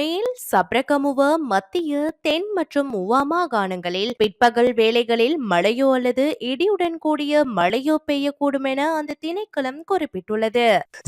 மேல் சப்ரகமுவ மத்திய தென் மற்றும் உவா மாகாணங்களில் பிற்பகல் வேளைகளில் மழையோ அல்லது இடியுடன் கூடிய மழையோ பெய்யக்கூடும் என அந்த திணைக்களம் குறிப்பிட்டுள்ளது.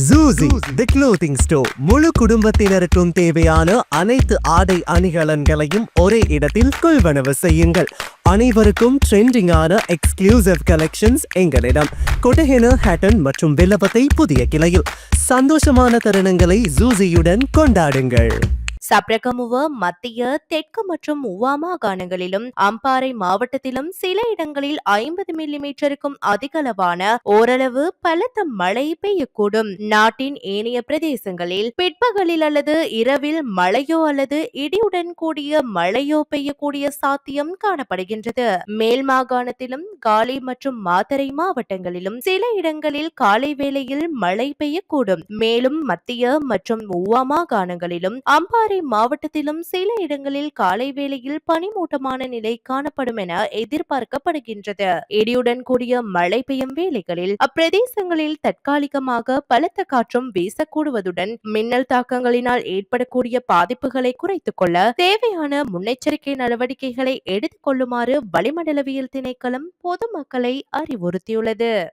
ஜூசி தி க்ளோத்திங் ஸ்டோர் முழு குடும்பத்தினருக்கும் தேவையான அனைத்து ஆடை அணிகலன்களையும் ஒரே இடத்தில் கொள்வனவு செய்யுங்கள். அனைவருக்கும் ட்ரெண்டிங்கான எக்ஸ்க்ளூசிவ் கலெக்ஷன்ஸ் எங்களிடம். கொட்டஹென ஹேட்டன் மற்றும் வில்லபத்தை புதிய கிளையில். சந்தோஷமான தருணங்களை ஜூசியுடன் கொண்டாடுங்கள். சப்ரகமுவ மத்திய தெற்கு மற்றும் உவா மாகாணங்களிலும் அம்பாறை மாவட்டத்திலும் சில இடங்களில் ஐம்பது மில்லிமீட்டருக்கும் அதிகளவான ஓரளவு பலத்த மழை பெய்யக்கூடும். நாட்டின் ஏனைய பிரதேசங்களில் பிற்பகலில் அல்லது இரவில் மழையோ அல்லது இடியுடன் கூடிய மழையோ பெய்யக்கூடிய சாத்தியம் காணப்படுகின்றது. மேல் மாகாணத்திலும் காலி மற்றும் மாத்தறை மாவட்டங்களிலும் சில இடங்களில் காலை வேளையில் மழை பெய்யக்கூடும். மேலும் மத்திய மற்றும் உவா மாகாணங்களிலும் அம்பாறை மாவட்டத்திலும் சில இடங்களில் காலை வேளையில் பனிமூட்டமான நிலை காணப்படும் என எதிர்பார்க்கப்படுகின்றது. இடியுடன் கூடிய மழை பெய்யும் வேளைகளில் அப்பிரதேசங்களில் தற்காலிகமாக பலத்த காற்றும் வீசக்கூடுவதுடன் மின்னல் தாக்கங்களினால் ஏற்படக்கூடிய பாதிப்புகளை குறைத்துக் கொள்ள தேவையான முன்னெச்சரிக்கை நடவடிக்கைகளை எடுத்துக் கொள்ளுமாறு வளிமண்டலவியல் திணைக்களம் பொதுமக்களை அறிவுறுத்தியுள்ளது.